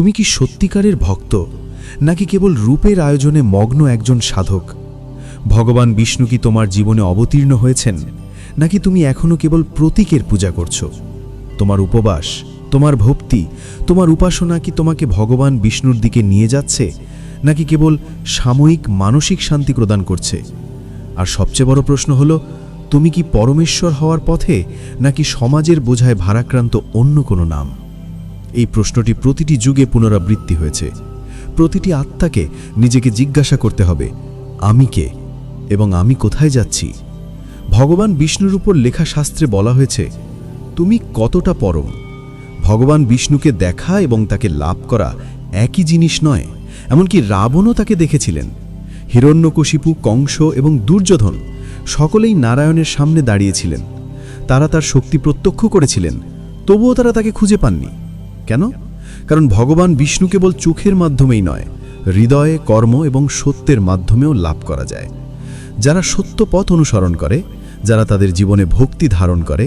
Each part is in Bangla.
তুমি কি সত্যিকারের ভক্ত, নাকি কেবল রূপের আয়োজনে মগ্ন একজন সাধক? ভগবান বিষ্ণু কি তোমার জীবনে অবতীর্ণ হয়েছেন, নাকি তুমি এখনও কেবল প্রতীকের পূজা করছ? তোমার উপবাস, তোমার ভক্তি, তোমার উপাসনা কি তোমাকে ভগবান বিষ্ণুর দিকে নিয়ে যাচ্ছে, নাকি কেবল সাময়িক মানসিক শান্তি প্রদান করছে? আর সবচেয়ে বড় প্রশ্ন হলো, তুমি কি পরমেশ্বর হওয়ার পথে, নাকি সমাজের বোঝায় ভারাক্রান্ত অন্য কোনো নাম? এই প্রশ্নটি প্রতিটি যুগে পুনরাবৃত্তি হয়েছে। প্রতিটি আত্মাকে নিজেকে জিজ্ঞাসা করতে হবে, আমি কে এবং আমি কোথায় যাচ্ছি? ভগবান বিষ্ণুর উপর লেখা শাস্ত্রে বলা হয়েছে, তুমি কতটা পরম? ভগবান বিষ্ণুকে দেখা এবং তাকে লাভ করা একই জিনিস নয়, এমনকি রাবণও তাকে দেখেছিলেন। হিরণ্যকশিপু, কংস এবং দুর্যোধন সকলেই নারায়ণের সামনে দাঁড়িয়েছিলেন। তারা তার শক্তি প্রত্যক্ষ করেছিলেন, তবুও তারা তাকে খুঁজে পাননি। কেন? কারণ ভগবান বিষ্ণু কেবল চোখের মাধ্যমেই নয়, হৃদয়ে কর্ম এবং সত্যের মাধ্যমেও লাভ করা যায়। যারা সত্য পথ অনুসরণ করে, যারা তাদের জীবনে ভক্তি ধারণ করে,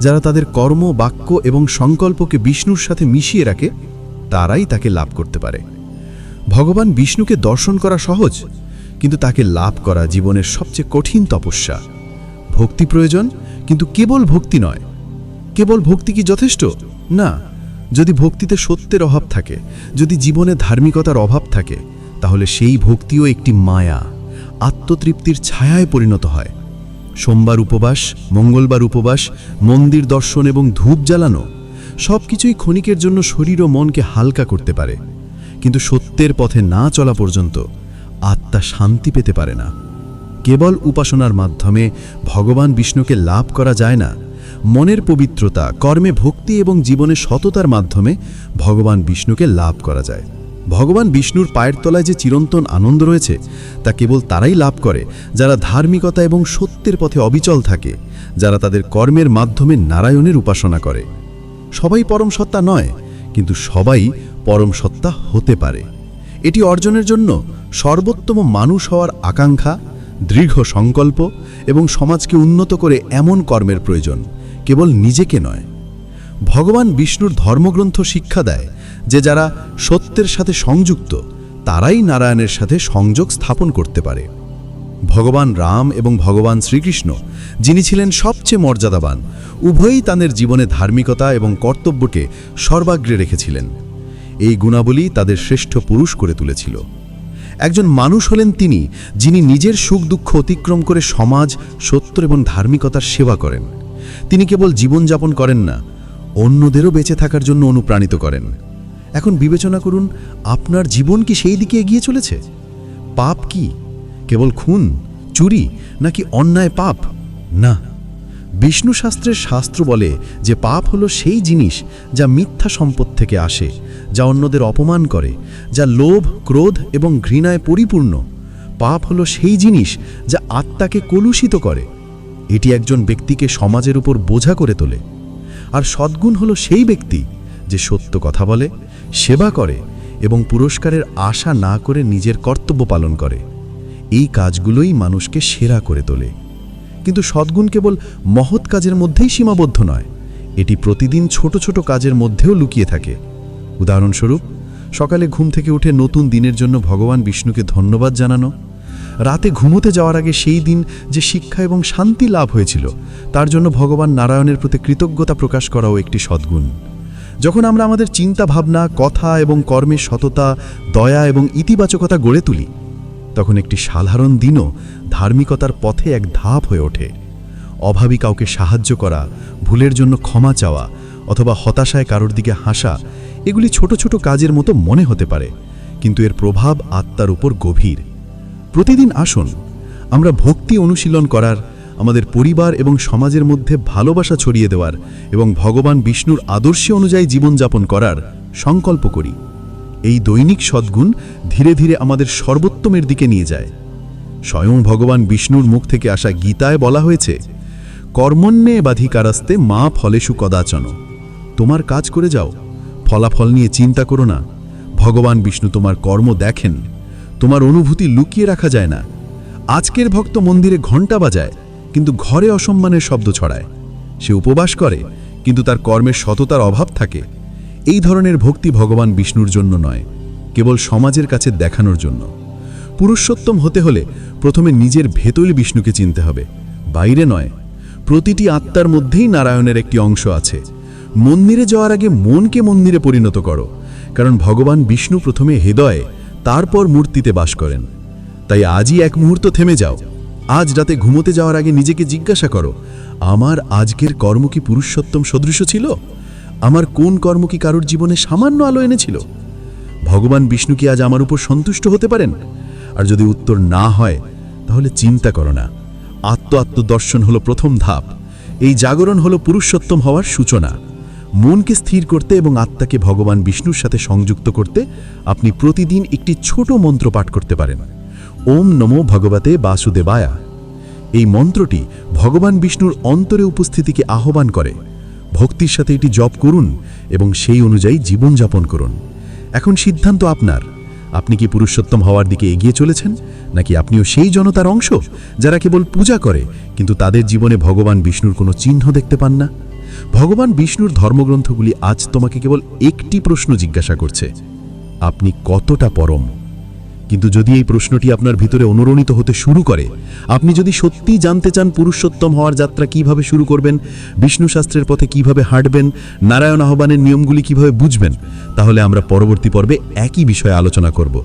যারা তাদের কর্ম, বাক্য এবং সংকল্পকে বিষ্ণুর সাথে মিশিয়ে রাখে, তারাই তাকে লাভ করতে পারে। ভগবান বিষ্ণুকে দর্শন করা সহজ, কিন্তু তাকে লাভ করা জীবনের সবচেয়ে কঠিন তপস্যা। ভক্তি প্রয়োজন, কিন্তু কেবল ভক্তি নয়। কেবল ভক্তি কি যথেষ্ট? না। যদি ভক্তিতে সত্যের অভাব থাকে, যদি জীবনে ধার্মিকতার অভাব থাকে, তাহলে সেই ভক্তিও একটি মায়া, আত্মতৃপ্তির ছায়ায় পরিণত হয়। সোমবার উপবাস, মঙ্গলবার উপবাস, মন্দির দর্শন এবং ধূপ জ্বালানো সব কিছুই ক্ষণিকের জন্য শরীর ও মনকে হালকা করতে পারে। কিন্তু সত্যের পথে না চলা পর্যন্ত আত্মা শান্তি পেতে পারে না। কেবল উপাসনার মাধ্যমে ভগবান বিষ্ণুকে লাভ করা যায় না। মনের পবিত্রতা, কর্মে ভক্তি এবং জীবনে সততার মাধ্যমে ভগবান বিষ্ণুকে লাভ করা যায়। ভগবান বিষ্ণুর পায়ের তলায় যে চিরন্তন আনন্দ রয়েছে, তা কেবল তারাই লাভ করে যারা ধার্মিকতা এবং সত্যের পথে অবিচল থাকে, যারা তাদের কর্মের মাধ্যমে নারায়ণের উপাসনা করে। সবাই পরম সত্তা নয়, কিন্তু সবাই পরম সত্তা হতে পারে। এটি অর্জনের জন্য সর্বোত্তম মানুষ হওয়ার আকাঙ্ক্ষা, দৃঢ় সংকল্প এবং সমাজকে উন্নত করে এমন কর্মের প্রয়োজন। কেবল নিজেকে নয়, ভগবান বিষ্ণুর ধর্মগ্রন্থ শিক্ষা দেয় যে যারা সত্যের সাথে সংযুক্ত, তারাই নারায়ণের সাথে সংযোগ স্থাপন করতে পারে। ভগবান রাম এবং ভগবান শ্রীকৃষ্ণ, যিনি ছিলেন সবচেয়ে মর্যাদাবান, উভয়ই তাদের জীবনে ধার্মিকতা এবং কর্তব্যকে সর্বাগ্রে রেখেছিলেন। এই গুণাবলী তাদের শ্রেষ্ঠ পুরুষ করে তুলেছিল। একজন মানুষ হলেন তিনি, যিনি নিজের সুখ দুঃখ অতিক্রম করে সমাজ, সত্য এবং ধার্মিকতার সেবা করেন। তিনি কেবল জীবনযাপন করেন না, অন্যদেরও বেঁচে থাকার জন্য অনুপ্রাণিত করেন। এখন বিবেচনা করুন, আপনার জীবন কি সেই দিকে এগিয়ে চলেছে? পাপ কি? কেবল খুন, চুরি, নাকি অন্যায় পাপ? না। বিষ্ণু শাস্ত্রের শাস্ত্র বলে যে পাপ হলো সেই জিনিস যা মিথ্যা সম্পদ থেকে আসে, যা অন্যদের অপমান করে, যা লোভ, ক্রোধ এবং ঘৃণায় পরিপূর্ণ। পাপ হলো সেই জিনিস যা আত্মাকে কলুষিত করে। এটি একজন ব্যক্তিকে সমাজের উপর বোঝা করে তোলে। আর সদ্গুণ হলো সেই ব্যক্তি যে সত্য কথা বলে, সেবা করে এবং পুরস্কারের আশা না করে নিজের কর্তব্য পালন করে। এই কাজগুলোই মানুষকে সেরা করে তোলে। কিন্তু সদ্গুণ কেবল মহৎ কাজের মধ্যেই সীমাবদ্ধ নয়, এটি প্রতিদিন ছোট ছোট কাজের মধ্যেও লুকিয়ে থাকে। উদাহরণস্বরূপ, সকালে ঘুম থেকে উঠে নতুন দিনের জন্য ভগবান বিষ্ণুকে ধন্যবাদ জানানো রাতে ঘুমোতে যাওয়ার আগে সেই দিন যে শিক্ষা এবং শান্তি লাভ হয়েছিল, তার জন্য ভগবান নারায়ণের প্রতি কৃতজ্ঞতা প্রকাশ করাও একটি সদ্গুণ। যখন আমরা আমাদের চিন্তা ভাবনা, কথা এবং কর্মের সততা, দয়া এবং ইতিবাচকতা গড়ে তুলি, তখন একটি সাধারণ দিনও ধার্মিকতার পথে এক ধাপ হয়ে ওঠে। অভাবী কাউকে সাহায্য করা, ভুলের জন্য ক্ষমা চাওয়া অথবা হতাশায় কারোর দিকে হাসা, এগুলি ছোট ছোট কাজের মতো মনে হতে পারে, কিন্তু এর প্রভাব আত্মার উপর গভীর। প্রতিদিন আসুন। আমরা ভক্তি অনুশীলন করার, আমাদের পরিবার এবং সমাজের মধ্যে ভালোবাসা ছড়িয়ে দেওয়ার এবং ভগবান বিষ্ণুর আদর্শে অনুযায়ী জীবনযাপন করার সংকল্প করি। এই দৈনিক সদ্গুণ ধীরে ধীরে আমাদের সর্বোত্তমের দিকে নিয়ে যায়। স্বয়ং ভগবান বিষ্ণুর মুখ থেকে আসা গীতায় বলা হয়েছে, কর্মণ্যে বাধিকারাস্তে মা ফলেশু কদাচন। তোমার কাজ করে যাও, ফলাফল নিয়ে চিন্তা করো না। ভগবান বিষ্ণু তোমার কর্ম দেখেন। তোমার অনুভূতি লুকিয়ে রাখা যায় না। আজকের ভক্ত মন্দিরে ঘণ্টা বাজায়, কিন্তু ঘরে অসম্মানের শব্দ ছড়ায়। সে উপবাস করে, কিন্তু তার কর্মের সততার অভাব থাকে। এই ধরনের ভক্তি ভগবান বিষ্ণুর জন্য নয়, কেবল সমাজের কাছে দেখানোর জন্য। পুরুষোত্তম হতে হলে প্রথমে নিজের ভেতরে বিষ্ণুকে চিনতে হবে। বাইরে নয়, প্রতিটি আত্মার মধ্যেই নারায়ণের একটি অংশ আছে। মন্দিরে যাওয়ার আগে মনকে মন্দিরে পরিণত করো, কারণ ভগবান বিষ্ণু প্রথমে হৃদয়ে তারপর মূর্তিতে বাস করেন। তাই আজই এক মুহূর্ত থেমে যাও। আজ রাতে ঘুমোতে যাওয়ার আগে নিজেকে জিজ্ঞাসা করো, আমার আজকের কর্ম কি পুরুষোত্তম সদৃশ ছিল? আমার কোন কর্ম কি কারোর জীবনে সামান্য আলো এনেছিল? ভগবান বিষ্ণু কি আজ আমার উপর সন্তুষ্ট হতে পারেন? আর যদি উত্তর না হয়, তাহলে চিন্তা করো না। আত্ম আত্মদর্শন হলো প্রথম ধাপ। এই জাগরণ হলো পুরুষোত্তম হওয়ার সূচনা। মনকে স্থির করতে এবং আত্মাকে ভগবান বিষ্ণুর সাথে সংযুক্ত করতে আপনি প্রতিদিন একটি ছোট মন্ত্র পাঠ করতে পারেন। ওম নমো ভগবতে বাসুদেবায়া। এই মন্ত্রটি ভগবান বিষ্ণুর অন্তরে উপস্থিতিকে আহ্বান করে। ভক্তির সাথে এটি জপ করুন এবং সেই অনুযায়ী জীবনযাপন করুন। এখন সিদ্ধান্ত আপনার। আপনি কি পুরুষোত্তম হওয়ার দিকে এগিয়ে চলেছেন? নাকি আপনিও সেই জনতার অংশ যারা কেবল পূজা করে, কিন্তু তাদের জীবনে ভগবান বিষ্ণুর কোনো চিহ্ন দেখতে পান না? ভগবান বিষ্ণুর ধর্মগ্রন্থগুলি আজ তোমাকে কেবল একটি প্রশ্ন জিজ্ঞাসা করছে। আপনি কতটা পরম? কিন্তু যদি এই প্রশ্নটি আপনার ভিতরে অনুরণিত হতে শুরু করে, আপনি যদি সত্যি জানতে চান পুরুষোত্তম হওয়ার যাত্রা কীভাবে শুরু করবেন, বিষ্ণু শাস্ত্রের পথে কীভাবে হাঁটবেন, নারায়ণ আহ্বানের নিয়মগুলি কীভাবে বুঝবেন, তাহলে আমরা পরবর্তী পর্বে একই বিষয়ে আলোচনা করব।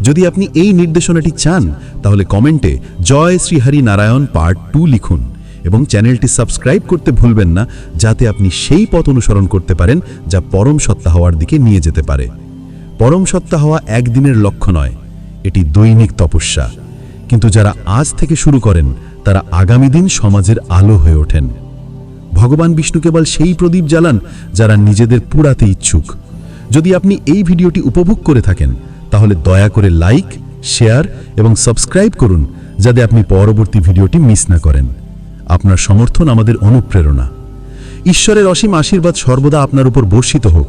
যদি আপনি এই নির্দেশনাটি চান, তাহলে কমেন্টে জয় শ্রীহারি নারায়ণ পার্ট টু লিখুন। এবং চ্যানেলটি সাবস্ক্রাইব করতে ভুলবেন না, যাতে আপনি সেই পথ অনুসরণ করতে পারেন যা পরম সত্তা হওয়ার দিকে নিয়ে যেতে পারে। পরম সত্তা হওয়া একদিনের লক্ষ্য নয়, এটি দৈনিক তপস্যা। কিন্তু যারা আজ থেকে শুরু করেন, তারা আগামী দিন সমাজের আলো হয়ে ওঠেন। ভগবান বিষ্ণু কেবল সেই প্রদীপ জ্বালান, যারা নিজেদের পুরাতে ইচ্ছুক। যদি আপনি এই ভিডিওটি উপভোগ করে থাকেন, তাহলে দয়া করে লাইক, শেয়ার এবং সাবস্ক্রাইব করুন, যাতে আপনি পরবর্তী ভিডিওটি মিস না করেন। আপনার সমর্থন আমাদের অনুপ্রেরণা। ঈশ্বরের অসীম আশীর্বাদ সর্বদা আপনার উপর বর্ষিত হোক।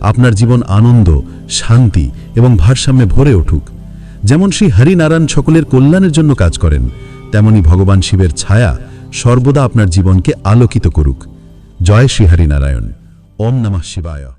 আপনার জীবন আনন্দ, শান্তি এবং ভারসাম্যে ভরে উঠুক। যেমন শ্রী হরিনারায়ণ সকলের কল্যাণের জন্য কাজ করেন, তেমনি ভগবান শিবের ছায়া সর্বদা আপনার জীবনকে আলোকিত করুক। জয় শ্রী হরিনারায়ণ। ওম নমঃ শিবায়।